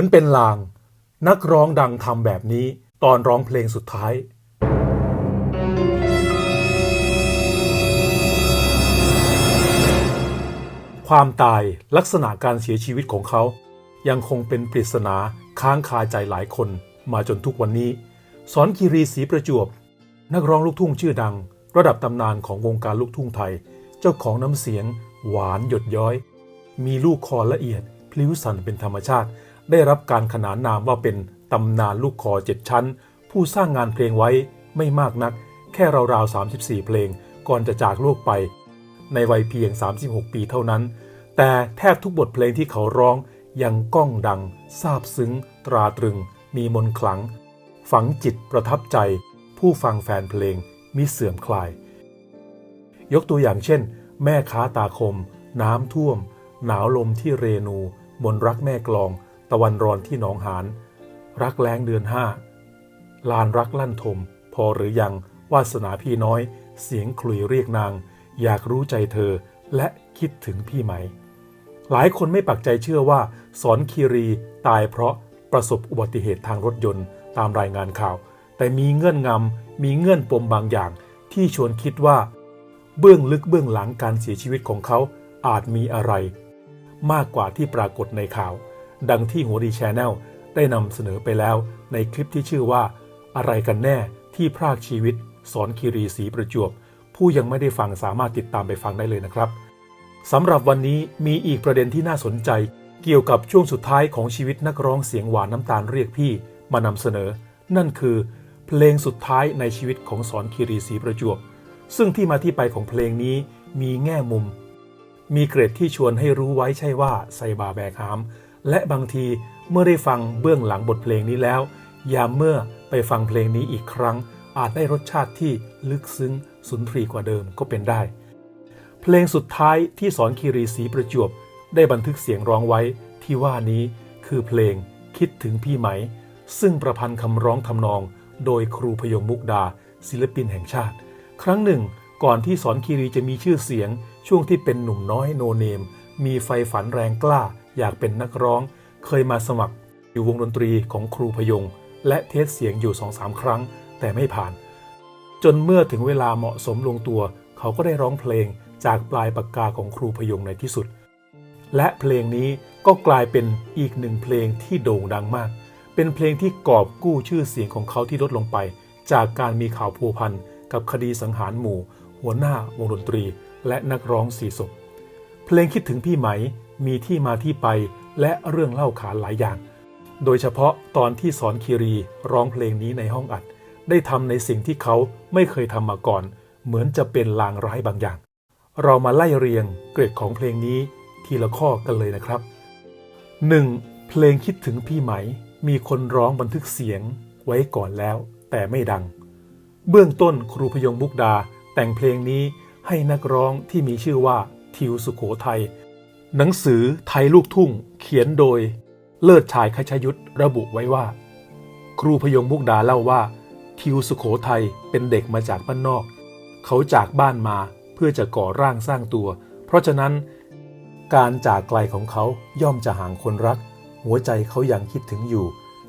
มือนเป็นลาง นักร้องดังทำแบบนี้ตอนร้องเพลงสุดท้ายความตายลักษณะการเสียชีวิตของเขา ยังคงเป็นปริศนาค้างคาใจหลายคนมาจนทุกวันนี้ สอนคีรีศรีประจวบ นักร้องลูกทุ่งชื่อดัง ระดับตำนานของวงการลูกทุ่งไทย เจ้าของน้ำเสียง หวานหยดย้อย มีลูกคอละเอียด พลิ้วสันเป็นธรรมชาติ ได้รับการขนานนามว่าเป็นตำนานลูกคอเจ็ดชั้น ผู้สร้างงานเพลงไว้ไม่มากนัก แค่ราวๆ 34 เพลงก่อนจะจากโลกไป ในวัยเพียง 36 ปีเท่านั้น แต่แทบทุกบทเพลงที่เขาร้องยังก้องดังซาบซึ้ง ตราตรึง มีมนต์ขลัง ฝังจิตประทับใจ ผู้ฟังแฟนเพลงมิเสื่อมคลาย ยกตัวอย่างเช่น แม่ค้าตาคม น้ำท่วม หนาวลมที่เรนู มนรักแม่กลอง ตะวันรอนที่หนองหาน รักแรงเดือนห้า ลานรักลั่นทม พอหรือยังวาสนาพี่น้อย เสียงคลุยเรียกนาง อยากรู้ใจเธอและคิดถึงพี่ไหม หลายคนไม่ปักใจเชื่อว่า สอนคีรีตายเพราะประสบอุบัติเหตุทางรถยนต์ตามรายงานข่าว แต่มีเงื่อนงำมีเงื่อนปมบางอย่างที่ชวนคิดว่า เบื้องลึกเบื้องหลังการเสียชีวิตของเขาอาจมีอะไร มากกว่าที่ปรากฏในข่าว ดังที่หัวดีแชนแนลได้นำเสนอไปแล้วในคลิปที่ชื่อว่า อะไรกันแน่ที่พรากชีวิต สอนคีรีศรีประจวบ ผู้ยังไม่ได้ฟังสามารถติดตามไปฟังได้เลยนะครับสำหรับวันนี้มีอีกประเด็นที่น่าสนใจ เกี่ยวกับช่วงสุดท้ายของชีวิตนักร้องเสียงหวานน้ำตาลเรียกพี่มานำเสนอ นั่นคือ เพลงสุดท้ายในชีวิตของสอนคีรีศรีประจวบ ซึ่งที่มาที่ไปของเพลงนี้มีแง่มุม มีเกรดที่ชวนให้รู้ไว้ใช่ว่าใส่บาแบกหาม และบางทีเมื่อได้ฟังเบื้องหลังบทเพลงนี้แล้ว ยามเมื่อไปฟังเพลงนี้อีกครั้ง อาจได้รสชาติที่ลึกซึ้งสุนทรีกว่าเดิมก็เป็นได้ เพลงสุดท้ายที่สอนคีรีศรีประจวบ ได้บันทึกเสียงร้องไว้ที่ว่านี้คือเพลงคิดถึงพี่ไหม ซึ่งประพันธ์คำร้องทำนอง โดยครูพยงมุกดา ศิลปินแห่งชาติ ครั้งหนึ่ง ก่อนที่สอนคีรีจะมีชื่อเสียง ช่วงที่เป็นหนุ่มน้อยโนเนม มีไฟฝันแรงกล้า อยากเป็นนักร้อง เคยมาสมัคร อยู่วงดนตรีของครูพยง และเทสเสียงอยู่สองสามครั้ง แต่ไม่ผ่าน จนเมื่อถึงเวลาเหมาะสมลงตัว เขาก็ได้ร้องเพลงจากปลายปากกาของครูพยงในที่สุด และเพลงนี้ก็กลายเป็นอีกหนึ่งเพลงที่โด่งดังมาก เป็นเพลงที่กอบกู้ชื่อเสียงของเขาที่ลดลงไป จากการมีข่าวพัวพันกับคดีสังหารหมู่ หัวหน้าวงดนตรี และนักร้องสี่ศพเพลงคิดถึงพี่ไหม มีที่มาที่ไปและเรื่องเล่าขานหลายอย่าง โดยเฉพาะตอนที่สอนคีรีร้องเพลงนี้ในห้องอัด ได้ทำในสิ่งที่เขาไม่เคยทำมาก่อน เหมือนจะเป็นลางร้ายบางอย่าง เรามาไล่เรียงเกรดของเพลงนี้ทีละข้อกันเลยนะครับ 1. เพลงคิดถึงพี่ไหม มีคนร้องบันทึกเสียงไว้ก่อนแล้ว แต่ไม่ดัง เบื้องต้นครูพยงมุกดาแต่งเพลงนี้ให้นักร้องที่มีชื่อว่าทิวสุโขทัย หนังสือไทยลูกทุ่งเขียนโดยเลิศชายคชยุทธระบุไว้ว่า ครูพยงมุกดาเล่าว่า ทิวสุโขทัยเป็นเด็กมาจากบ้านนอก เขาจากบ้านมาเพื่อจะก่อร่างสร้างตัว เพราะฉะนั้น การจากไกลของเขาย่อมจะห่างคนรัก หัวใจเขายังคิดถึงอยู่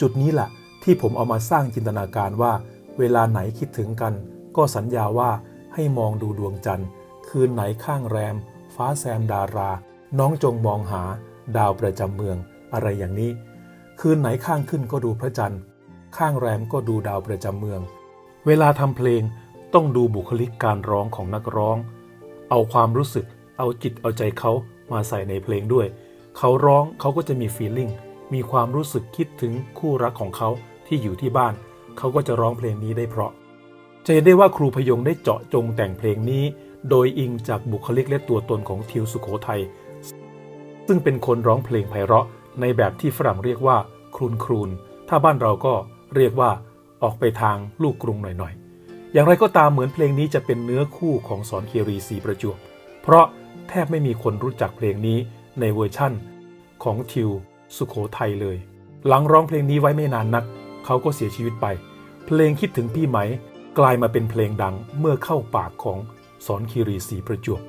จุดนี้แหละที่ผมเอามาสร้างจินตนาการว่า เวลาไหนคิดถึงกัน ก็สัญญาว่าให้มองดูดวงจันทร์ คืนไหนข้างแรม ฟ้าแซมดารา น้องจงมองหาดาวประจำเมืองอะไรอย่างนี้ คืนไหนข้างขึ้นก็ดูพระจันทร์ ข้างแรมก็ดูดาวประจำเมือง เวลาทำเพลงต้องดูบุคลิกการร้องของนักร้อง เอาความรู้สึก เอาจิตเอาใจเขามาใส่ในเพลงด้วย เขาร้องเขาก็จะมีฟีลลิ่ง มีความรู้สึกคิดถึงคู่รักของเขาที่อยู่ที่บ้าน เขาก็จะร้องเพลงนี้ได้เพราะ จะเห็นได้ว่าครูพยงได้เจาะจงแต่งเพลงนี้ โดยอิงจากบุคลิกและตัวตนของทิวสุโขทัย ซึ่งเป็นคนร้องเพลงไพเราะ ในแบบที่ฝรั่งเรียกว่าครูนครูน ถ้าบ้านเราก็เรียกว่าออกไปทางลูกกรุงหน่อยๆ อย่างไรก็ตามเหมือนเพลงนี้จะเป็นเนื้อคู่ของสอนเคีรีสีประจวบ เพราะแทบไม่มีคนรู้จักเพลงนี้ในเวอร์ชั่น ของทิว สุโขทัยเลย หลังร้องเพลงนี้ไว้ไม่นานนัก เขาก็เสียชีวิตไป เพลงคิดถึงพี่ไหม กลายมาเป็นเพลงดังเมื่อเข้าปากของสอนคีรีศรีประจวบ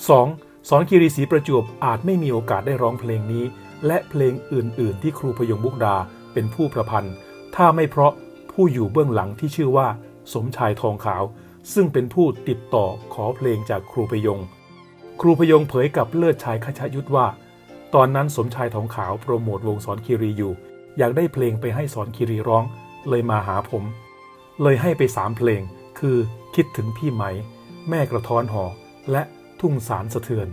2. สอนคีรีศรีประจวบอาจไม่มีโอกาสได้ร้องเพลงนี้ และเพลงอื่น ๆ ที่ครูพยงมุกดาเป็นผู้ประพันธ์ ถ้าไม่เพราะผู้อยู่เบื้องหลังที่ชื่อว่า สมชายทองขาว ซึ่งเป็นผู้ติดต่อขอเพลงจากครูพยง ครูพยงเผยกับเลิศชายคชยุทธว่า ตอนนั้นสมชายทองขาวโปรโมทวงสอนคีรีอยู่ อยากได้เพลงไปให้สอนคีรีร้อง เลยมาหาผม เลยให้ไปสามเพลง คือคิดถึงพี่ไหม แม่กระท้อนหอและ ทุ่งสารสะเทือน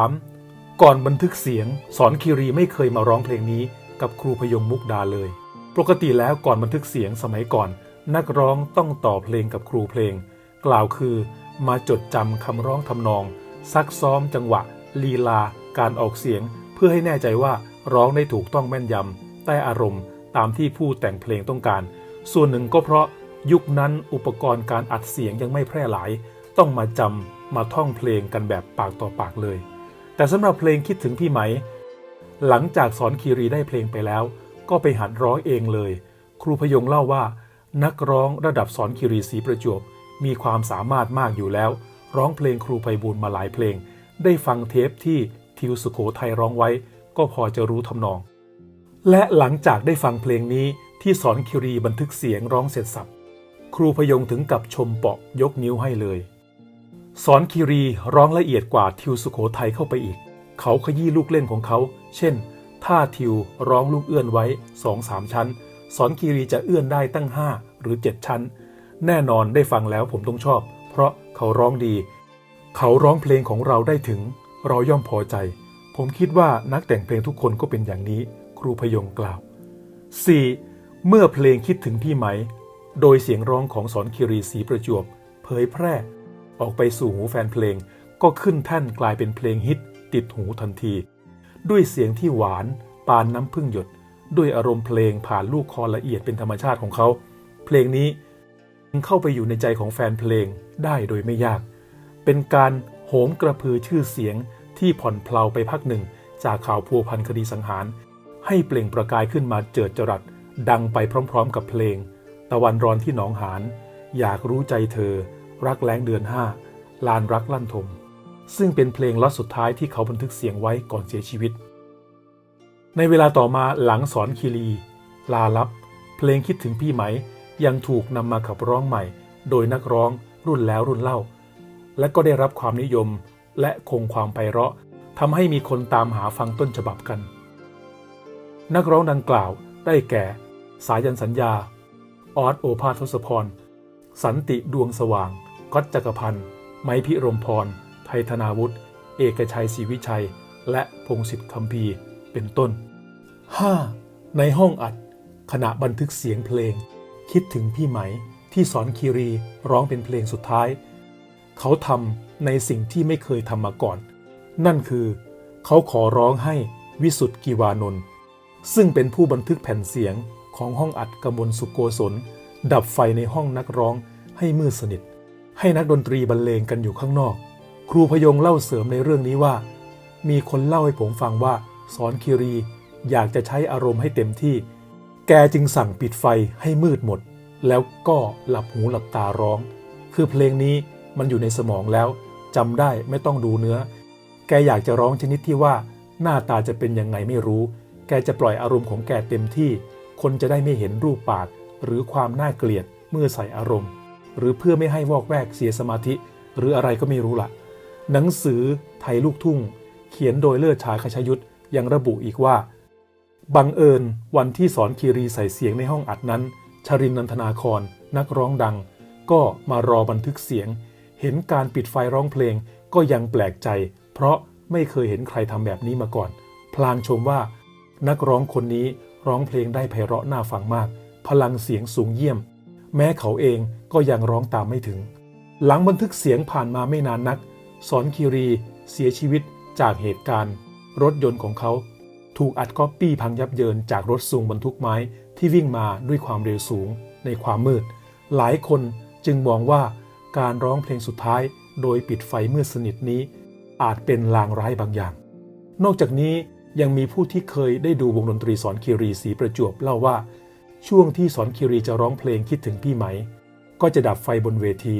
3. ก่อนบันทึกเสียง สอนคีรีไม่เคยมาร้องเพลงนี้กับครูพยงมุกดาเลย ปกติแล้วก่อนบันทึกเสียงสมัยก่อน นักร้องต้องต่อเพลงกับครูเพลง กล่าวคือมาจดจำคำร้องทำนอง ซักซ้อมจังหวะ ลีลา การออกเสียง เพื่อให้แน่ใจว่าร้องได้ถูกต้องแม่นยำใต้อารมณ์ตามที่ผู้แต่งเพลงต้องการ ส่วนหนึ่งก็เพราะยุคนั้นอุปกรณ์การอัดเสียงยังไม่แพร่หลาย ต้องมาจำมาท่องเพลงกันแบบปากต่อปากเลย แต่สำหรับเพลงคิดถึงพี่ไหม หลังจากสอนคีรีได้เพลงไปแล้ว ก็ไปหัดร้องเองเลย ครูพยงเล่าว่า นักร้องระดับสอนคีรีศรีประจวบมีความสามารถมากอยู่แล้ว ร้องเพลงครูไพบูลมาหลายเพลง ได้ฟังเทปที่ทิวสุโขทัยร้องไว้ ก็พอจะรู้ทำนอง และหลังจากได้ฟังเพลงนี้ที่สอนคิรีบันทึกเสียงร้องเสร็จสับครูพยงถึงกับชมเปาะยกนิ้วให้เลย สอนคิรีร้องละเอียดกว่าทิวสุโขทัยเข้าไปอีก เขาขยี้ลูกเล่นของเขา เช่น ถ้าทิวร้องลูกเอื้อนไว้สองสามชั้น สอนคีรีจะเอื้อนได้ตั้ง5หรือ7ชั้น แน่นอนได้ฟังแล้วผมต้องชอบ เพราะเขาร้องดี เขาร้องเพลงของเราได้ถึง เราย่อมพอใจ ผมคิดว่านักแต่งเพลงทุกคนก็เป็นอย่างนี้ ครูพยงกล่าว 4. เมื่อเพลงคิดถึงพี่ไหม โดยเสียงร้องของสอนคีรีศรีประจวบ เผยแพร่ ออกไปสู่หูแฟนเพลง ก็ขึ้นแท่นกลายเป็นเพลงฮิตติดหูทันที ด้วยเสียงที่หวานปานน้ำพึ่งหยด ด้วยอารมณ์เพลงผ่านลูกคอละเอียดเป็นธรรมชาติของเขา เพลงนี้เข้าไปอยู่ในใจของแฟนเพลงได้โดยไม่ยาก เป็นการโหมกระพือชื่อเสียงที่ผ่อนเพลาไปพักหนึ่ง จากข่าวพัวพันคดีสังหาร ให้เปล่งประกายขึ้นมาเจิดจรัส ดังไปพร้อมๆ กับเพลง ตะวันร้อนที่หนองหาน อยากรู้ใจเธอ รักแรงเดือนห้าลานรักลั่นทม ซึ่งเป็นเพลงล็อตสุดท้ายที่เขาบันทึกเสียงไว้ก่อนเสียชีวิต ในเวลาต่อมาหลังสอนคีรี ลาลับ เพลงคิดถึงพี่ไหม ยังถูกนำมาขับร้องใหม่ โดยนักร้องรุ่นแล้วรุ่นเล่า และก็ได้รับความนิยมและคงความไพเราะทำให้มีคนตามหาฟังต้นฉบับกัน นักร้องดังกล่าวได้แก่ สายันสัญญา ออสโอภาสทศพร สันติดวงสว่าง ก๊อตจักรพันธ์ ไม้พิรมพร ไทยธนาวุฒิเอกชัยศรีวิชัย และพงศิษฐ์คำพีเป็นต้น 5. ในห้องอัด ขณะบันทึกเสียงเพลง คิดถึงพี่ไหมที่สอนคีรีร้องเป็นเพลงสุดท้าย เขาทำในสิ่งที่ไม่เคยทำมาก่อน นั่นคือ เขาขอร้องให้วิสุทธ์กีวานนท์ซึ่งเป็นผู้บันทึกแผ่นเสียงของห้องอัดกมลสุโกศลดับไฟในห้องนักร้องให้มืดสนิท ให้นักดนตรีบรรเลงกันอยู่ข้างนอก ครูพยงเล่าเสริมในเรื่องนี้ว่า มีคนเล่าให้ผมฟังว่าสอนคีรีอยากจะใช้อารมณ์ให้เต็มที่ แกจึงสั่งปิดไฟให้มืดหมด แล้วก็หลับหูหลับตาร้อง คือเพลงนี้มันอยู่ในสมองแล้วจำได้ไม่ต้องดูเนื้อ แกอยากจะร้องชนิดที่ว่าหน้าตาจะเป็นยังไงไม่รู้ แกจะปล่อยอารมณ์ของแกเต็มที่ คนจะได้ไม่เห็นรูปปาก หรือความน่าเกลียดเมื่อใส่อารมณ์ หรือเพื่อไม่ให้วอกแวกเสียสมาธิ หรืออะไรก็ไม่รู้ละหนังสือไทยลูกทุ่ง เขียนโดยเลิศชายคชยุทธยังระบุอีกว่า บังเอิญวันที่สอนคีรีใส่เสียงในห้องอัดนั้น ชรินนันทนาครนักร้องดัง ก็มารอบันทึกเสียง เห็นการปิดไฟร้องเพลงก็ยังแปลกใจ เพราะไม่เคยเห็นใครทำแบบนี้มาก่อน พลางชมว่า นักร้องคนนี้ร้องเพลงได้ไพเราะน่าฟังมาก พลังเสียงสูงเยี่ยม แม้เขาเองก็ยังร้องตามไม่ถึง หลังบันทึกเสียงผ่านมาไม่นานนัก สอนคีรีเสียชีวิตจากเหตุการณ์ รถยนต์ของเขา ถูกอัดก๊อปปี้พังยับเยินจากรถสูงบรรทุกไม้ที่วิ่งมาด้วยความเร็วสูง ในความมืด หลายคนจึงมองว่าการร้องเพลงสุดท้ายโดยปิดไฟมืดสนิทนี้ อาจเป็นลางร้ายบางอย่าง นอกจากนี้ยังมีผู้ที่เคยได้ดูวงดนตรีสอนคีรีสีประจวบเล่าว่า ช่วงที่สอนคีรีจะร้องเพลงคิดถึงพี่ไหม ก็จะดับไฟบนเวที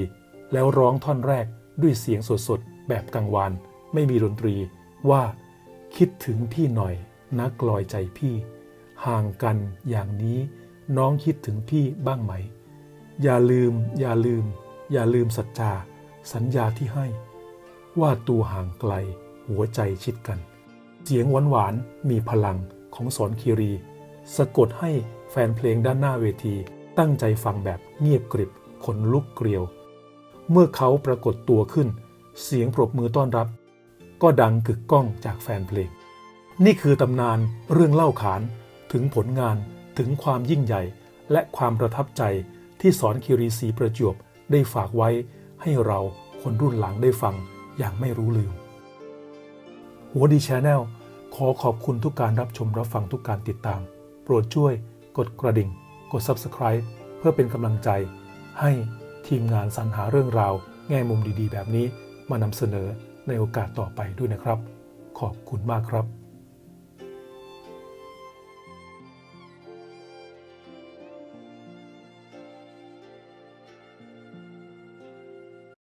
แล้วร้องท่อนแรกด้วยเสียงสดๆ แบบกังวาน ไม่มีดนตรี ว่า คิดถึงพี่หน่อยนักลอยใจพี่ ห่างกันอย่างนี้ น้องคิดถึงพี่บ้างไหม อย่าลืม อย่าลืม อย่าลืมสัจจา สัญญาที่ให้ ว่าตัวห่างไกล หัวใจชิดกัน เสียงหวานหวานๆมีพลังของสอนคีรี สะกดให้ แฟนเพลงด้านหน้าเวที ตั้งใจฟังแบบเงียบกริบขนลุกเกลียว เมื่อเขาปรากฏตัวขึ้น เสียงปรบมือต้อนรับ ก็ดังกึกก้องจากแฟนเพลง นี่คือตำนานเรื่องเล่าขานถึงผลงานถึงความยิ่งใหญ่ และความประทับใจที่สอนคีรีศีประจวบได้ฝากไว้ให้เราคนรุ่นหลังได้ฟังอย่างไม่รู้ลืม หัวดีชแนลขอขอบคุณทุกการรับชมรับฟังทุกการติดตาม โปรดช่วย กดกระดิ่ง กด Subscribe เพื่อเป็นกำลังใจ ให้ทีมงานสรรหาเรื่องราว แง่มุมดีๆ แบบนี้มานำเสนอในโอกาสต่อไปด้วยนะครับ ขอบคุณมากครับ